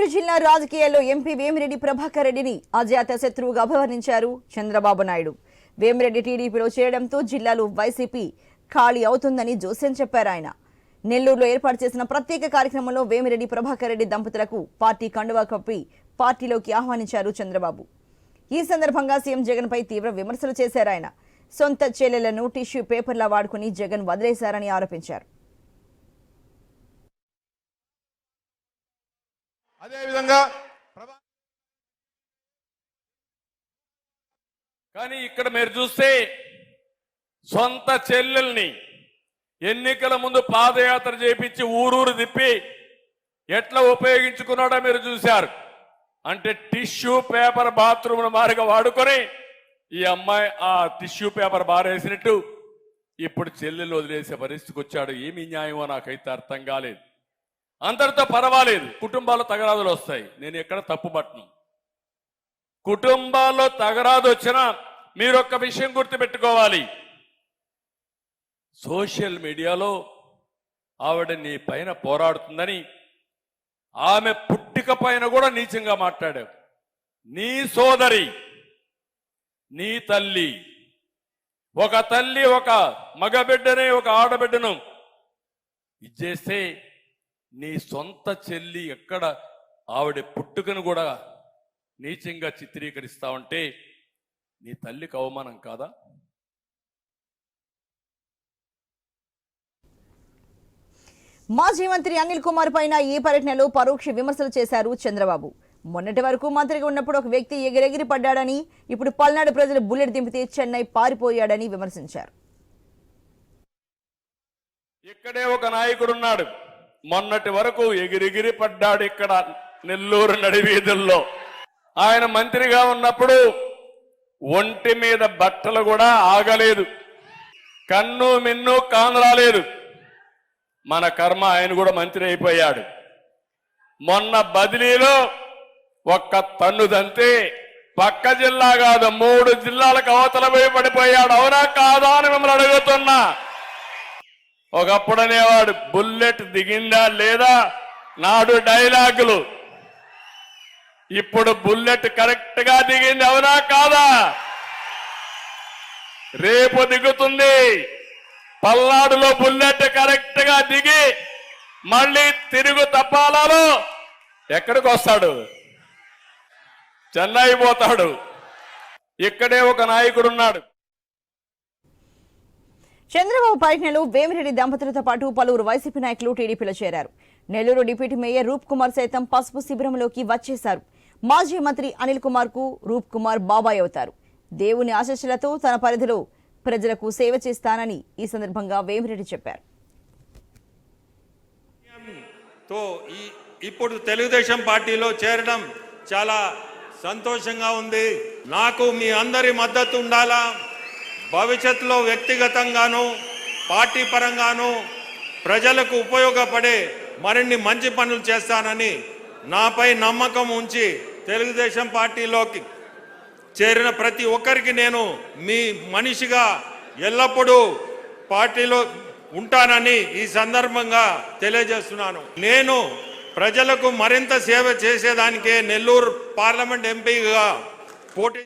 నెల్లూరు జిల్లా రాజకీయాల్లో ఎంపీ వేమిరెడ్డి ప్రభాకర్ రెడ్డిని అజాత శత్రువుగా అభివర్ణించారు చంద్రబాబు నాయుడు. వేమిరెడ్డి టీడీపీలో చేరడంతో జిల్లాలో వైసీపీ ఖాళీ అవుతుందని జోస్యం చెప్పారు ఆయన. నెల్లూరులో ఏర్పాటు చేసిన ప్రత్యేక కార్యక్రమంలో వేమిరెడ్డి ప్రభాకర్ రెడ్డి దంపతులకు పార్టీ కండువా కప్పి పార్టీలోకి ఆహ్వానించారు చంద్రబాబు. ఈ సందర్భంగా సీఎం జగన్ పై తీవ్ర విమర్శలు చేశారు ఆయన. సొంత చెల్లెలను టిష్యూ పేపర్లా వాడుకుని జగన్ వదిలేశారని ఆరోపించారు. అదేవిధంగా కానీ ఇక్కడ మీరు చూస్తే సొంత చెల్లెల్ని ఎన్నికల ముందు పాదయాత్ర చేపించి ఊరూరు తిప్పి ఎట్లా ఉపయోగించుకున్నాడో మీరు చూశారు. అంటే టిష్యూ పేపర్ బాత్రూమ్ మారిగా వాడుకొని ఈ అమ్మాయి ఆ టిష్యూ పేపర్ బారేసినట్టు ఇప్పుడు చెల్లెలు వదిలేసే పరిస్థితికి వచ్చాడు. ఏమి న్యాయమో నాకైతే అర్థం కాలేదు. అందరితో పర్వాలేదు. కుటుంబాల్లో తగరాదులు వస్తాయి. నేను ఎక్కడ తప్పు పట్టను కుటుంబాల్లో తగరాదు వచ్చినా మీరు ఒక్క విషయం గుర్తుపెట్టుకోవాలి. సోషల్ మీడియాలో ఆవిడ నీ పైన పోరాడుతుందని ఆమె పుట్టిక పైన కూడా నీచంగా మాట్లాడావు. నీ సోదరి నీ తల్లి ఒక తల్లి ఒక మగబిడ్డని ఒక ఆడబిడ్డను ఇచ్చేస్తే నీ సొంత చెల్లి ఎక్కడ ఆవిడ పుట్టుకను కూడా నీచంగా చిత్రీకరిస్తావంటే నీ తల్లికి అవమానం కాదా? మాజీ మంత్రి అనిల్ కుమార్ పైన ఈ పర్యటనలో పరోక్ష విమర్శలు చేశారు చంద్రబాబు. మొన్నటి వరకు మంత్రిగా ఉన్నప్పుడు ఒక వ్యక్తి ఎగిరెగిరి పడ్డాడని ఇప్పుడు పల్నాడు ప్రజలు బుల్లెట్ దింపితే చెన్నై పారిపోయాడని విమర్శించారు. ఇక్కడే ఒక నాయకుడు ఉన్నాడు మొన్నటి వరకు ఎగిరెగిరి పడ్డాడు ఇక్కడ నెల్లూరు నడివీధుల్లో ఆయన మంత్రిగా ఉన్నప్పుడు ఒంటి మీద బట్టలు కూడా ఆగలేదు. కన్ను మిన్ను కానరాలేదు మన కర్మ ఆయన కూడా మంత్రి అయిపోయాడు. మొన్న బదిలీలో ఒక్క తన్నుదంతే పక్క జిల్లా కాదు మూడు జిల్లాలకు అవతల పడిపోయాడు. అవునా కాదా అని మిమ్మల్ని అడుగుతున్నా. ఒకప్పుడు అనేవాడు బుల్లెట్ దిగిందా లేదా? నాడు డైలాగులు. ఇప్పుడు బుల్లెట్ కరెక్ట్గా దిగింది అవునా కాదా? రేపు దిగుతుంది. పల్నాడులో బుల్లెట్ కరెక్ట్గా దిగి మళ్ళీ తిరుగు తప్పాలలో ఎక్కడికి వస్తాడు చెన్నై పోతాడు. ఇక్కడే ఒక నాయకుడు ఉన్నాడు చంద్రబాబు పర్యటనలో వేమిరెడ్డి దంపతులతో పాటు పలువురు వైసీపీ నాయకులు టీడీపీలో చేరారు. నెల్లూరు డిప్యూటీ మేయర్ రూప్ కుమార్ సైతం పసుపు శిబిరంలోకి వచ్చేశారు. మాజీ మంత్రి అనిల్ కుమార్కు రూప్ కుమార్ బాబాయ్ అవుతారు. దేవుని ఆశస్సులతో తన పరిధిలో ప్రజలకు సేవ చేస్తానని ఈ సందర్భంగా వేమిరెడ్డి చెప్పారు. ఇప్పుడు తెలుగుదేశం పార్టీలో చేరడం చాలా సంతోషంగా ఉంది. నాకు మీ అందరి మద్దతు ఉండాలా? భవిష్యత్తులో వ్యక్తిగతంగాను పార్టీ పరంగాను ప్రజలకు ఉపయోగపడే మరిన్ని మంచి పనులు చేస్తానని నాపై నమ్మకం ఉంచి తెలుగుదేశం పార్టీలోకి చేరిన ప్రతి ఒక్కరికి నేను మీ మనిషిగా ఎల్లప్పుడూ పార్టీలో ఉంటానని ఈ సందర్భంగా తెలియజేస్తున్నాను. నేను ప్రజలకు మరింత సేవ చేసేదానికే నెల్లూరు పార్లమెంట్ ఎంపీగా పోటీ